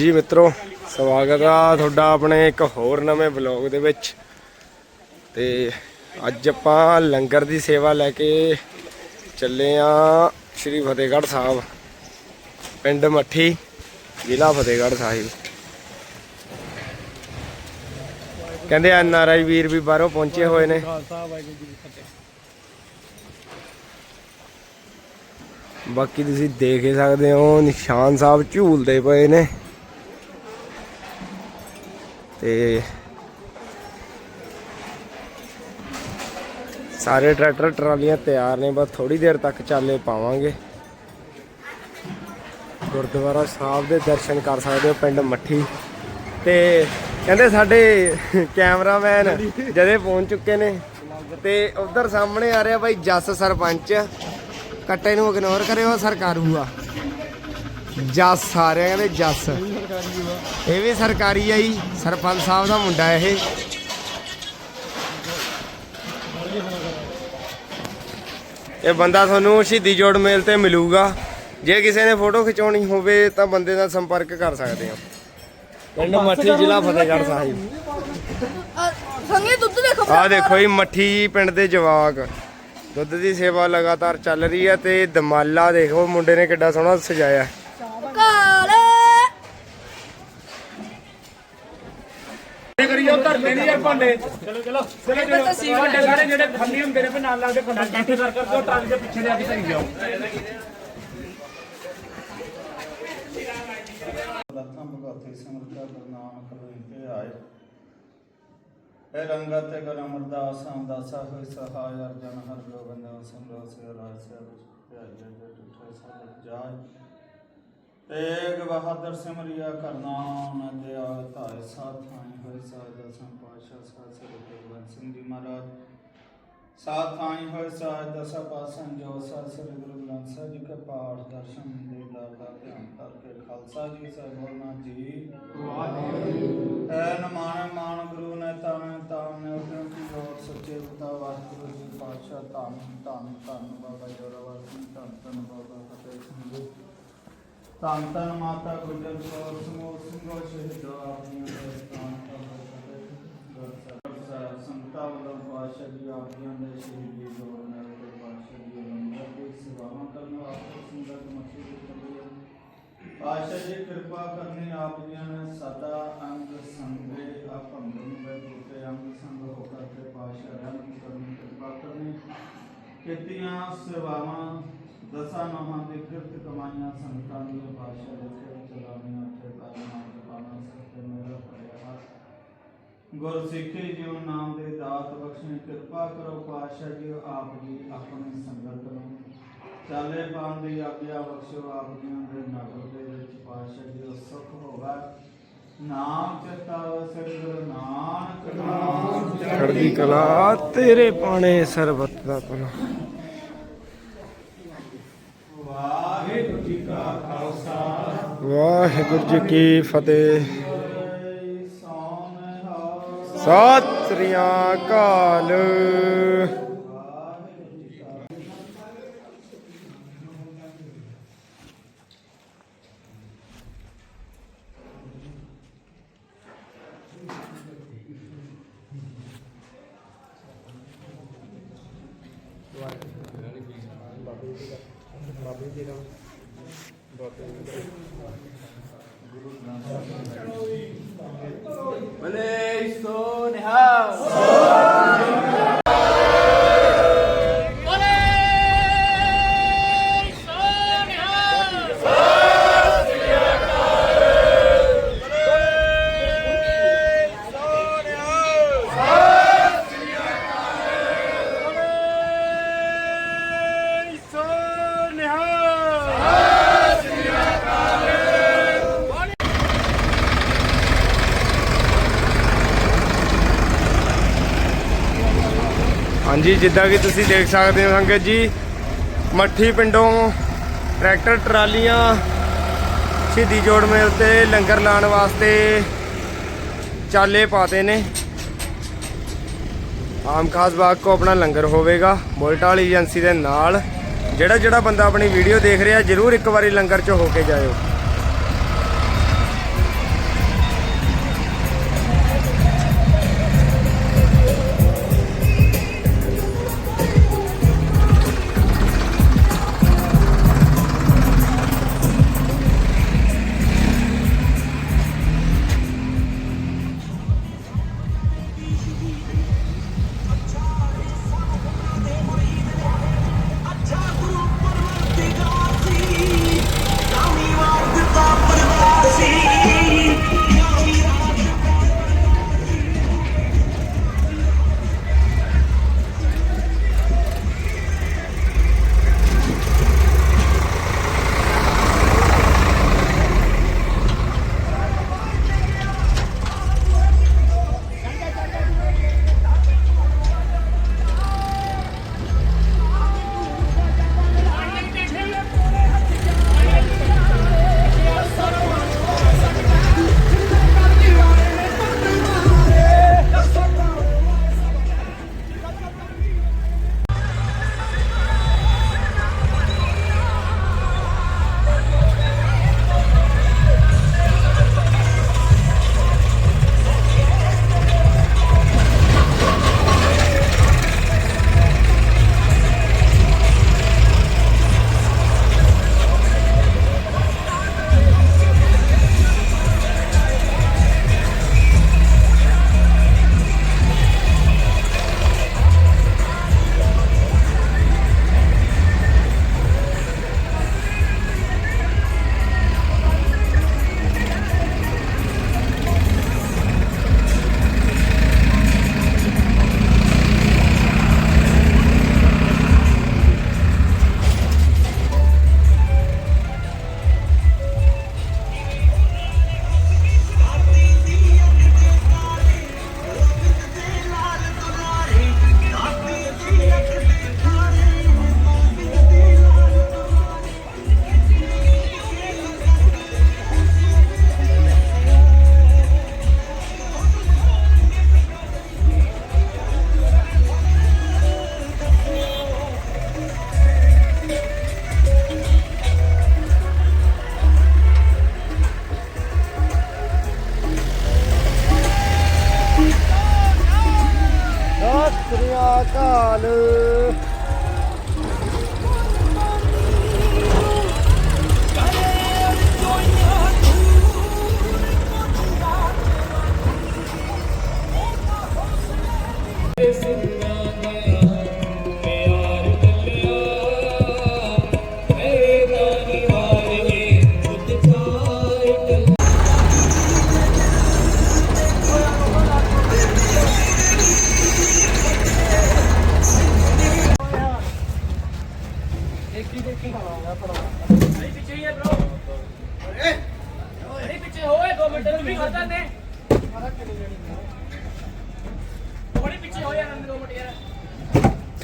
ਜੀ ਮਿੱਤਰੋ, ਸਵਾਗਤ ਆ ਤੁਹਾਡਾ ਆਪਣੇ ਇੱਕ ਹੋਰ ਨਵੇਂ ਵਲੌਗ ਦੇ ਵਿੱਚ। ਤੇ ਅੱਜ ਆਪਾਂ ਲੰਗਰ ਦੀ ਸੇਵਾ ਲੈ ਕੇ ਚੱਲੇ ਆ ਸ਼੍ਰੀ ਫਤਿਹਗੜ੍ਹ ਸਾਹਿਬ, ਪਿੰਡ ਮੱਠੀ, ਜ਼ਿਲ੍ਹਾ ਫਤਿਹਗੜ੍ਹ ਸਾਹਿਬ। ਕਹਿੰਦੇ ਐਨ ਆਰ ਆਈ ਵੀਰ ਵੀ ਬਾਹਰੋਂ ਪਹੁੰਚੇ ਹੋਏ ਨੇ। ਬਾਕੀ ਤੁਸੀਂ ਦੇਖ ਹੀ ਸਕਦੇ ਹੋ, ਨਿਸ਼ਾਨ ਸਾਹਿਬ ਝੂਲਦੇ ਪਏ ਨੇ। ਤੇ ਸਾਰੇ ਟਰੈਕਟਰ ਟਰਾਲੀਆਂ ਤਿਆਰ ਨੇ, ਬਸ ਥੋੜੀ ਦੇਰ ਤੱਕ ਚਾਲੇ ਪਾਵਾਂਗੇ। ਗੁਰਦੁਆਰਾ ਸਾਹਿਬ ਦੇ ਦਰਸ਼ਨ ਕਰ ਸਕਦੇ ਹੋ, ਪਿੰਡ ਮੱਠੀ। ਤੇ ਕਹਿੰਦੇ ਸਾਡੇ ਕੈਮਰਾਮੈਨ ਜਦੇ ਪਹੁੰਚ ਚੁੱਕੇ ਨੇ, ਤੇ ਉਧਰ ਸਾਹਮਣੇ ਆ ਰਿਹਾ ਬਾਈ ਜੱਸ ਸਰਪੰਚ। ਕੱਟੇ ਨੂੰ ਇਗਨੋਰ ਕਰਿਓ, ਸਰਕਾਰੂ ਆ। ਜੱਸ ਆ ਰਿਹਾ ਕਹਿੰਦੇ ਜੱਸ। ਇਹ ਵੀ ਸਰਕਾਰੀ ਆ ਜੀ ਸਰਪੰਚ ਸਾਹਿਬ ਦਾ ਮੁੰਡਾ ਇਹ। ਇਹ ਬੰਦਾ ਤੁਹਾਨੂੰ ਸ਼ਹੀਦੀ ਜੋੜ ਮੇਲ ਤੇ ਮਿਲੂਗਾ। ਜੇ ਕਿਸੇ ਨੇ ਫੋਟੋ ਖਿਚਾਉਣੀ ਹੋਵੇ ਤਾਂ ਬੰਦੇ ਨਾਲ ਸੰਪਰਕ ਕਰ ਸਕਦੇ ਹੋ। ਪਿੰਡ ਮੱਠੀ ਜ਼ਿਲ੍ਹਾ ਫਤਿਹਗੜ੍ਹ ਸਾਹਿਬ। ਸੰਗੇ ਦੁੱਧ ਦੇਖੋ ਆਹ ਦੇਖੋ ਜੀ ਮੱਠੀ ਪਿੰਡ ਦੇ ਜਵਾਕ। ਦੁੱਧ ਦੀ ਸੇਵਾ ਲਗਾਤਾਰ ਚੱਲ ਰਹੀ ਹੈ ਤੇ ਦਮਾਲਾ ਦੇਖੋ ਮੁੰਡੇ ਨੇ ਕਿੱਡਾ ਸੋਹਣਾ ਸਜਾਇਆ ਕਾਲੇ ਧਰਨੇ ਨਹੀਂ ਯਾਰ ਭਾਂਡੇ। ਚਲੋ ਚਲੋ। ਚਲੋ ਚਲੋ। ਭਾਂਡੇ ਸਾਰੇ ਜਿਹੜੇ ਖਾਲੀ ਹੁੰਦੇ ਨੇ ਫਿਰ ਨਾਲ ਲੱਗਦੇ ਭਾਂਡਾ ਇਕੱਠੇ ਕਰ ਕਰਕੇ ਉਹ ਟਰੱਕ ਦੇ ਪਿੱਛੇ ਲਿਆ ਕੇ ਧਰੀ ਜਾਓ। ਲੱਥਾਂ ਭਗਤੀ ਸਿਮਰਤਾ ਨਾਨਕ ਹੋਈ ਤੇ ਆਏ। ਇਹ ਰੰਗਤ ਤੇ ਗੁਰੂ ਅਮਰਦਾਸ ਆਮਦਾਸਾ ਹੋਈ ਸਹਾਇ ਅਰਜਨ ਹਰ ਗੋਬਿੰਦ ਸੰਗੋ ਸੇ ਰਾਜ ਸੇ ਭਿਆਈ ਜੇ ਟੁੱਟੇ ਸਭ ਜਾਏ। ਤੇਗ ਬਹਾਦਰ ਸਿਮਰਿਆ ਕਰਨਾ ਉਹਨਾਂ ਦੇ ਆਤਾਏ ਸਾਥਾਈ ਹੋਏ ਸਾਧ ਦਸਾਂ ਪਾਸ਼ਾ ਸਾਧ ਸ੍ਰੀ ਗੁਰੂ ਗੋਬਿੰਦ ਸਿੰਘ ਜੀ ਮਹਾਰਾਜ। ਸਾਥਾਈ ਹੋਏ ਸਾਧ ਦਸਾਂ ਪਾਸਾਂ ਜੋ ਸਾਧ ਸ੍ਰੀ ਗੁਰੂ ਗ੍ਰੰਥ ਸਾਹਿਬ ਜੀ ਕੇ ਪਾਠ ਦਰਸ਼ਨ ਦੇ ਦਾਦਾ ਧਿਆਨ ਕਰਕੇ ਖਾਲਸਾ ਜੀ ਸਾਹਿਬ ਬੋਲਣਾ ਜੀ। ਵਾਹਿਗੁਰੂ। ਐ ਨਮਾਨ ਮਾਨ ਗੁਰੂ ਨੇ ਤਾਵੇਂ ਤਾਮ ਨੇ ਉਤਮ ਕੀ ਲੋੜ ਸੱਚੇ ਬਤਾ ਵਾਹਿਗੁਰੂ ਜੀ ਪਾਤਸ਼ਾਹ। ਧੰਨ ਧੰਨ ਧੰਨ ਬਾਬਾ ਜੋਰਾਵਰ ਸਿੰਘ ਧੰਨ ਧੰਨ ਬਾਬਾ ਫਤਿਹ ਸਿੰਘ ਜੀ। ਧੰਨ ਧੰਨ ਮਾਤਾ ਗੁਜਰ ਕੌਰ, ਸਮੂਹ ਸਿੰਘੋ ਸ਼ਹੀਦੋ ਆਪਣੀਆਂ ਦੇ ਸਥਾਨ ਸੰਤਾ ਵੱਲੋਂ ਪਾਸ਼ਾ ਜੀ ਆਪਣੀਆਂ ਦੇ ਸ਼ਹੀਦੀ ਜੋੜਨ ਦੇ ਪਾਸ਼ਾ ਜੀ ਲੰਗਰ ਦੀ ਸੇਵਾਵਾਂ ਕਰਨ ਵਾਸਤੇ ਸੰਗਤ ਮੱਛੀ ਦੀ ਚੱਲੀ ਪਾਸ਼ਾ ਜੀ, ਕਿਰਪਾ ਕਰਨੀ ਆਪ ਜੀਆਂ ਨੇ ਸਦਾ ਅੰਗ ਸੰਗੇ ਆਪ ਅੰਗਨ ਦੇ ਅੰਗ ਸੰਗ ਹੋ ਕਰਕੇ ਪਾਸ਼ਾ ਰਹਿਮ ਕਰਨੀ ਕਿਰਪਾ ਕਰਨੀ। ਕੀਤੀਆਂ ਸੇਵਾਵਾਂ ਦਸਾਂ ਨਹਾਂ ਦੇ ਕਿਰਤ ਕਮਾਈਆਂ ਸੰਤਾਂ ਦੀਆਂ ਪਾਸ਼ਾ ਦੇ ਚਲਾਉਣੀਆਂ ਤੇ ਤਾਲੀਆਂ ਜਪਾਣਾ ਸਤੇ ਮੇਰਾ ਭਰਿਆ ਹੱਥ। ਗੁਰ ਸਿੱਖੇ ਜਿਉ ਨਾਮ ਦੇ ਦਾਤ ਬਖਸ਼ਣ, ਕਿਰਪਾ ਕਰੋ ਪਾਤਸ਼ਾਹ ਜੀ, ਆਪ ਜੀ ਆਪਣੀ ਸੰਗਤ ਨੂੰ। ਚਾਲੇ ਪਾਉਣ ਦੀ ਆਗਿਆ ਬਖਸ਼ੋ ਆਪ ਜੀਆਂ ਦੇ ਨਗਰ ਦੇ ਵਿੱਚ, ਪਾਤਸ਼ਾਹ ਜੀ ਸੁਖ ਹੋਵੇ। ਨਾਮ ਚਿਤਾ ਸ੍ਰੀ ਨਾਨਕ ਨਾਮ ਚੜ੍ਹਦੀ ਕਲਾ ਤੇਰੇ ਪਾਣੇ ਸਰਬਤ ਦਾ ਭਲਾ ਵਾਹਿਗੁਰੂ ਜੀ ਕਾ ਖਾਲਸਾ ਵਾਹਿਗੁਰੂ ਜੀ ਕੀ ਫਤਿਹ ਸੋਨਹਾ ਸਤਿ ਸ੍ਰੀ ਅਕਾਲ ਹਾਂਜੀ, ਜਿੱਦਾਂ ਕਿ ਤੁਸੀਂ ਦੇਖ ਸਕਦੇ ਹੋ ਸੰਗਤ ਜੀ, ਮੱਠੀ ਪਿੰਡੋਂ ਟਰੈਕਟਰ, ਟਰਾਲੀਆਂ ਸ਼ਹੀਦੀ ਜੋੜ ਮੇਲ ਤੇ ਲੰਗਰ ਲਾਉਣ ਵਾਸਤੇ ਚਾਲੇ ਪਾਤੇ ਨੇ। ਆਮ ਖਾਸ ਬਾਗ ਕੋ ਆਪਣਾ ਲੰਗਰ ਹੋਵੇਗਾ, ਬੁਲਟ ਵਾਲੀ ਏਜੰਸੀ ਦੇ ਨਾਲ। ਜਿਹੜਾ ਜਿਹੜਾ ਬੰਦਾ ਆਪਣੀ ਵੀਡੀਓ ਦੇਖ ਰਿਹਾ, ਜਰੂਰ ਇੱਕ ਵਾਰੀ ਲੰਗਰ 'ਚ ਹੋ ਕੇ ਜਾਇਓ। ਸਤਿ ਸ੍ਰੀ ਅਕਾਲ।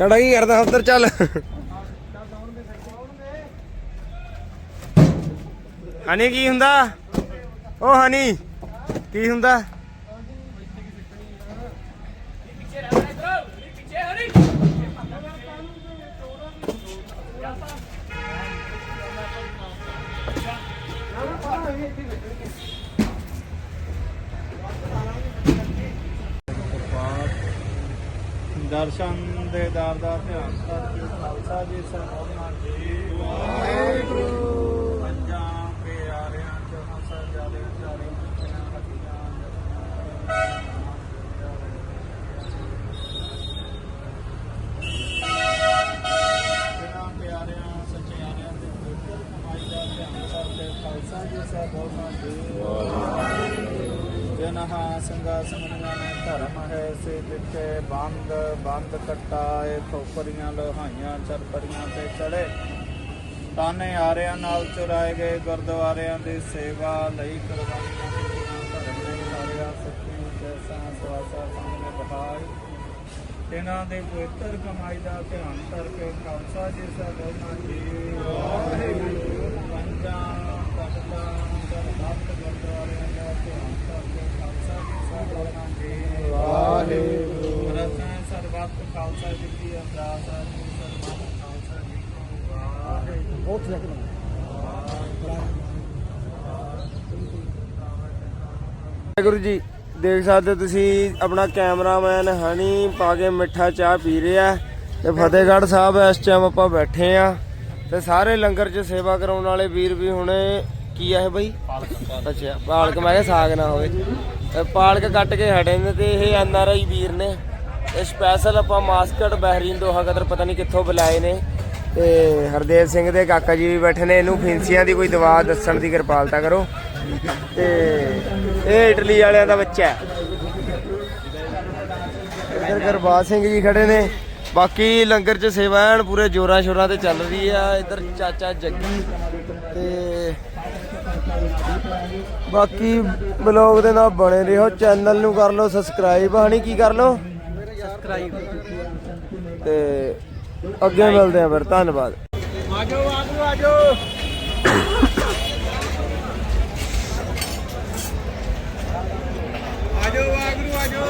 ਯਾਰ ਕੀ ਕਰਦਾ ਉੱਧਰ ਚੱਲ। ਹਨੀ ਕੀ ਹੁੰਦਾ? ਉਹ ਹਨੀ ਕੀ ਹੁੰਦਾ? ਦਰਸ਼ਨ ਦੇ ਦਰ ਦਾ ਧਿਆਨ ਕਰਕੇ ਖਾਲਸਾ ਜੀ ਸਰਬੋਤਮਾ ਜੀ ਵਾਹਿਗੁਰੂ। ਕਟਾਏ ਲੋਹਾਈਆਂ ਚਰਪਰੀਆਂ ਤੇ ਚੜੇ। ਤਾਨੇ ਆਰਿਆਂ ਨਾਲ ਚੁਰਾਏ ਗਏ ਗੁਰਦੁਆਰਿਆਂ ਦੀ ਸੇਵਾ ਲਈ ਕੁਰਬਾਨੀਆਂ ਦਿੱਤੀਆਂ ਧਰਮ ਨੇ ਸਾਰਿਆ ਸੱਚੀ ਜੈਸਾ ਸਵਾਸਾ ਸਾਹਮਣੇ ਬਹਾਈ ਇਹਨਾਂ ਦੇ ਪਵਿੱਤਰ ਕਮਾਈ ਦਾ ਧਿਆਨ ਕਰਕੇ ਖਾਲਸਾ ਜੀ ਸਰਬੋਤਮਾ ਜੀ ਵਾਹਿਗੁਰੂ ਪੰਜਾਂ ਤਖਤਾਂ ਦਰਬਾਰ ਗੁਰਦੁਆਰਿਆਂ ਦਾ ਧਿਆਨ ਕਰਕੇ ਖਾਲਸਾ ਜੀ ਸਰਬੋਤਮਾ ਜੀ ਵਾਹਿਗੁਰੂ। ਸਰਬੱਤ ਖਾਲਸਾ ਜੀ ਦੀ ਅਰਦਾਸ ਹੈ ਜੀ ਸਰਬੱਤ ਖਾਲਸਾ ਜੀ ਕੋ ਵਾਹਿਗੁਰੂ। ਬਹੁਤ ਗੁਰੂ ਜੀ ਦੇਖ ਸਕਦੇ ਹੋ ਤੁਸੀਂ ਆਪਣਾ ਕੈਮਰਾਮੈਨ ਹਨੀ ਪਾ ਕੇ ਮਿੱਠਾ ਚਾਹ ਪੀ ਰਿਹਾ ਤੇ ਫਤਿਹਗੜ੍ਹ ਸਾਹਿਬ ਇਸ ਟਾਈਮ ਆਪਾਂ ਬੈਠੇ ਆ ਤੇ ਸਾਰੇ ਲੰਗਰ 'ਚ ਸੇਵਾ ਕਰਾਉਣ ਵਾਲੇ ਵੀਰ ਵੀ ਹੁਣੇ ਕੀ ਆ ਇਹ ਬਈ? ਅੱਛਾ ਪਾਲਕ ਮੈਂ ਕਿਹਾ ਸਾਗ ਨਾ ਹੋਵੇ। ਤੇ ਪਾਲਕ ਕੱਟ ਕੇ ਹਟੇ ਨੇ ਤੇ ਇਹ ਐਨ ਆਰ ਆਈ ਵੀਰ ਨੇ। ਇਹ ਸਪੈਸ਼ਲ ਆਪਾਂ ਮਾਸਕਟ ਬਹਿਰੀਨ ਦੋਹਾ ਕਦਰ ਪਤਾ ਨਹੀਂ ਕਿੱਥੋਂ ਬੁਲਾਏ ਨੇ। ਤੇ ਹਰਦੇਵ ਸਿੰਘ ਦੇ ਕਾਕਾ ਜੀ ਵੀ ਬੈਠੇ ਨੇ, ਇਹਨੂੰ ਫਿੰਸੀਆਂ ਦੀ ਕੋਈ ਦਵਾ ਦੱਸਣ ਦੀ ਕਿਰਪਾਲਤਾ ਕਰੋ। ਤੇ ਇਹ ਇਟਲੀ ਵਾਲਿਆਂ ਦਾ ਬੱਚਾ ਹੈ। ਇੱਧਰ ਗੁਰਬਾਜ ਸਿੰਘ ਜੀ ਖੜੇ ਨੇ। ਬਾਕੀ ਲੰਗਰ 'ਚ ਸੇਵਾ ਐਨ ਪੂਰੇ ਜੋਰਾਂ ਸ਼ੋਰਾਂ ਤੇ ਚੱਲ ਰਹੀ ਆ। ਇੱਧਰ ਚਾਚਾ ਜੱਗੀ ਤੇ ਬਾਕੀ ਬਲੌਗ ਦੇ ਨਾਲ ਬਣੇ ਰਹੋ। ਚੈਨਲ ਨੂੰ ਕਰ ਲਓ, ਸਬਸਕ੍ਰਾਈਬ ਹਣੀ ਕੀ ਕਰ ਲਓ। ਤੇ ਅੱਗੇ ਮਿਲਦੇ ਆ ਫਿਰ ਧੰਨਵਾਦ। ਆਜੋ ਆਜੋ ਆਜੋ। ਆਜੋ ਵਾਗਰੂ ਆਜੋ।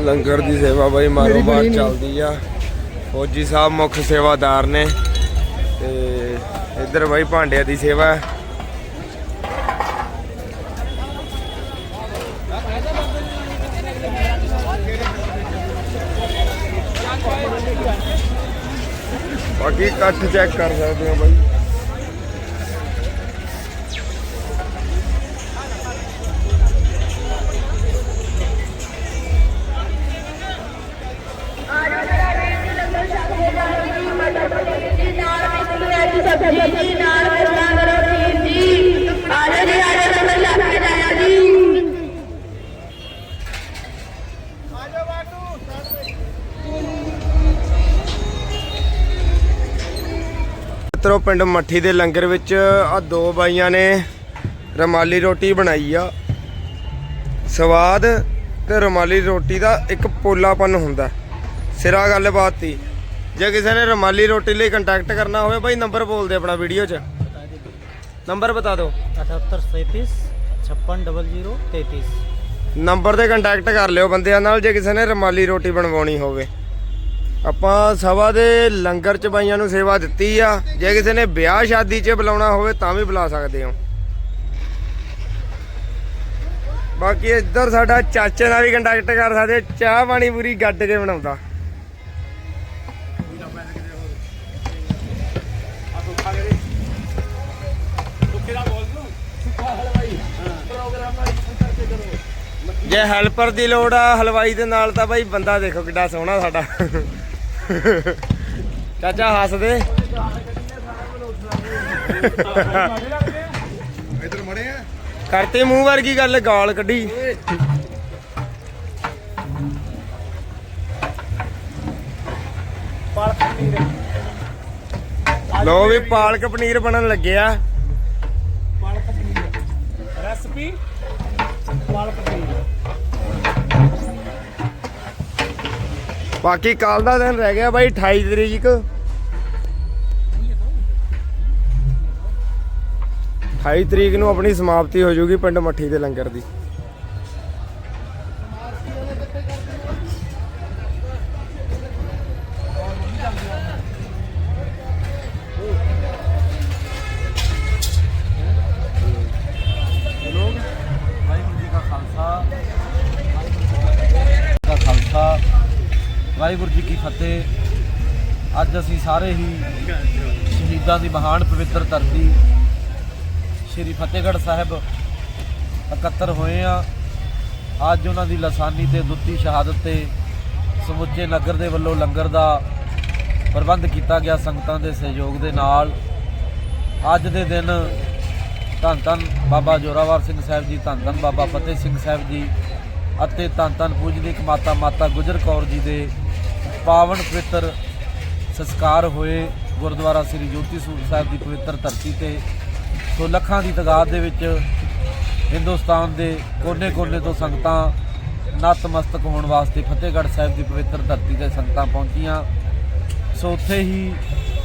ਲੰਗਰ ਦੀ ਸੇਵਾ ਬਾਈ ਮਾਰੋ ਬਾਰ ਚੱਲਦੀ ਆ। ਫੌਜੀ ਸਾਹਿਬ ਮੁੱਖ ਸੇਵਾਦਾਰ ਨੇ। ਤੇ ਇੱਧਰ ਬਾਈ ਭਾਂਡਿਆਂ ਦੀ ਸੇਵਾ ਬਾਕੀ ਇਕੱਠ ਚੈੱਕ ਕਰ ਸਕਦੇ ਹੋ ਬਾਈ। ਮਿੱਤਰੋ ਪਿੰਡ ਮੱਠੀ ਦੇ ਲੰਗਰ ਵਿੱਚ ਆ ਦੋ ਬਾਈਆਂ ਨੇ ਰਮਾਲੀ ਰੋਟੀ ਬਣਾਈ ਆ। ਸਵਾਦ ਤੇ ਰਮਾਲੀ ਰੋਟੀ ਦਾ ਇੱਕ ਪੋਲਾਪਨ ਹੁੰਦਾ। ਸਿਰਾ ਗੱਲਬਾਤ ਸੀ ਜੇ ਕਿਸੇ ਨੇ ਰਮਾਲੀ ਰੋਟੀ ਲਈ ਕੰਟੈਕਟ ਕਰਨਾ ਹੋਵੇ ਬਾਈ ਨੰਬਰ ਬੋਲ ਦੇ ਆਪਣਾ ਵੀਡੀਓ 'ਚ। ਨੰਬਰ ਬਤਾ ਦਿਓ। 7837 560033 ਨੰਬਰ ਤੇ ਕੰਟੈਕਟ ਕਰ ਲਿਓ ਬੰਦਿਆਂ ਨਾਲ ਜੇ ਕਿਸੇ ਨੇ ਰਮਾਲੀ ਰੋਟੀ ਬਣਵਾਉਣੀ ਹੋਵੇ। ਆਪਾਂ ਸਭਾ ਦੇ ਲੰਗਰ ਚ ਬਾਈਆਂ ਨੂੰ ਸੇਵਾ ਦਿੱਤੀ ਆ। ਜੇ ਕਿਸੇ ਨੇ ਵਿਆਹ ਸ਼ਾਦੀ 'ਚ ਬੁਲਾਉਣਾ ਹੋਵੇ ਤਾਂ ਵੀ ਬੁਲਾ ਸਕਦੇ ਹੋ। ਬਾਕੀ ਇੱਧਰ ਸਾਡਾ ਚਾਚੇ ਦਾ ਵੀ ਕੰਟੈਕਟ ਕਰ ਸਕਦੇ, ਚਾਹ ਪਾਣੀ ਪੂਰੀ ਗੱਡ ਕੇ ਬਣਾਉਂਦਾ। ਜੇ ਹੈਲਪਰ ਦੀ ਲੋੜ ਆ, ਹਲਵਾਈ ਦੇ ਨਾਲ ਤਾਂ ਬਾਈ ਬੰਦਾ ਦੇਖੋ ਕਿੱਡਾ ਸੋਹਣਾ ਸਾਡਾ। ਚਾਚਾ ਹੱਸ ਦੇ ਇਧਰ ਮੜੇ ਆ। ਕਰਤੇ ਮੂੰਹ ਵਰਗੀ ਗੱਲ ਗਾਲ ਕੱਢੀ। ਲੋ ਵੀ ਪਾਲਕ ਪਨੀਰ ਬਣਨ ਲੱਗਿਆ। ਰੈਸਪੀ? ਪਾਲਕ ਪਨੀਰ। ਬਾਕੀ ਕੱਲ ਦਾ ਦਿਨ ਰਹਿ ਗਿਆ ਬਾਈ 28 ਤਰੀਕ। 28 ਤਰੀਕ ਨੂੰ ਆਪਣੀ ਸਮਾਪਤੀ ਹੋ ਜਾਊਗੀ ਪਿੰਡ ਮੱਠੀ ਦੇ ਲੰਗਰ ਦੀ। ਫਤਿਹ ਅੱਜ ਅਸੀਂ ਸਾਰੇ ਹੀ ਸ਼ਹੀਦਾਂ ਦੀ ਮਹਾਨ ਪਵਿੱਤਰ ਧਰਤੀ ਸ੍ਰੀ ਫਤਿਹਗੜ੍ਹ ਸਾਹਿਬ ਇਕੱਤਰ ਹੋਏ ਆ। ਅੱਜ ਉਹਨਾਂ ਦੀ ਲਸਾਨੀ ਤੇ ਦੁੱਤੀ ਸ਼ਹਾਦਤ ਤੇ ਸਮੁੱਚੇ ਨਗਰ ਦੇ ਵੱਲੋਂ ਲੰਗਰ ਦਾ ਪ੍ਰਬੰਧ ਕੀਤਾ ਗਿਆ ਸੰਗਤਾਂ ਦੇ ਸਹਿਯੋਗ ਦੇ ਨਾਲ। ਅੱਜ ਦੇ ਦਿਨ ਧੰਨ ਧੰਨ ਬਾਬਾ ਜੋਰਾਵਰ ਸਿੰਘ ਸਾਹਿਬ ਜੀ, ਧੰਨ ਧੰਨ ਬਾਬਾ ਫਤਿਹ ਸਿੰਘ ਸਾਹਿਬ ਜੀ ਅਤੇ ਧੰਨ ਧੰਨ ਪੂਜਨੀਕ ਮਾਤਾ ਮਾਤਾ ਗੁਜਰ ਕੌਰ ਜੀ ਦੇ ਪਾਵਨ ਪਵਿੱਤਰ ਸੰਸਕਾਰ ਹੋਏ ਗੁਰਦੁਆਰਾ ਸ੍ਰੀ ਜੋਤੀ ਸੂਰ ਸਾਹਿਬ ਦੀ ਪਵਿੱਤਰ ਧਰਤੀ ਤੇ। ਸੋ ਲੱਖਾਂ ਦੀ ਤਾਦਾਦ ਦੇ ਵਿੱਚ ਹਿੰਦੁਸਤਾਨ ਦੇ ਕੋਨੇ-ਕੋਨੇ ਤੋਂ ਸੰਗਤਾਂ ਨਤਮਸਤਕ ਹੋਣ ਵਾਸਤੇ ਫਤਿਹਗੜ੍ਹ ਸਾਹਿਬ ਦੀ ਪਵਿੱਤਰ ਧਰਤੀ ਤੇ ਸੰਗਤਾਂ ਪਹੁੰਚੀਆਂ। ਸੋ ਉੱਥੇ ਹੀ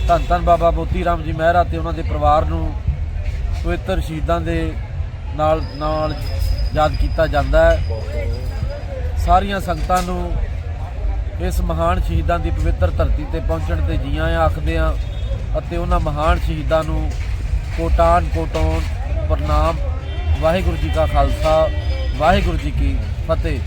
ਧੰਨ ਧੰਨ ਬਾਬਾ ਮੋਤੀ ਰਾਮ ਜੀ ਮਹਿਰਾ ਤੇ ਉਹਨਾਂ ਦੇ ਪਰਿਵਾਰ ਨੂੰ ਪਵਿੱਤਰ ਸ਼ਹੀਦਾਂ ਦੇ ਨਾਲ ਨਾਲ ਯਾਦ ਕੀਤਾ ਜਾਂਦਾ ਹੈ। ਸਾਰੀਆਂ ਸੰਗਤਾਂ ਨੂੰ ਇਸ ਮਹਾਨ ਸ਼ਹੀਦਾਂ ਦੀ ਪਵਿੱਤਰ ਧਰਤੀ ਤੇ ਪਹੁੰਚਣ ਤੇ ਜੀਆਂ ਆਖਦੇ ਆ ਅਤੇ ਉਹਨਾਂ ਮਹਾਨ ਸ਼ਹੀਦਾਂ ਨੂੰ ਕੋਟਾਨ ਕੋਟੋਨ ਪ੍ਰਣਾਮ। ਵਾਹਿਗੁਰੂ ਜੀ ਕਾ ਖਾਲਸਾ, ਵਾਹਿਗੁਰੂ ਜੀ ਕੀ ਫਤਿਹ।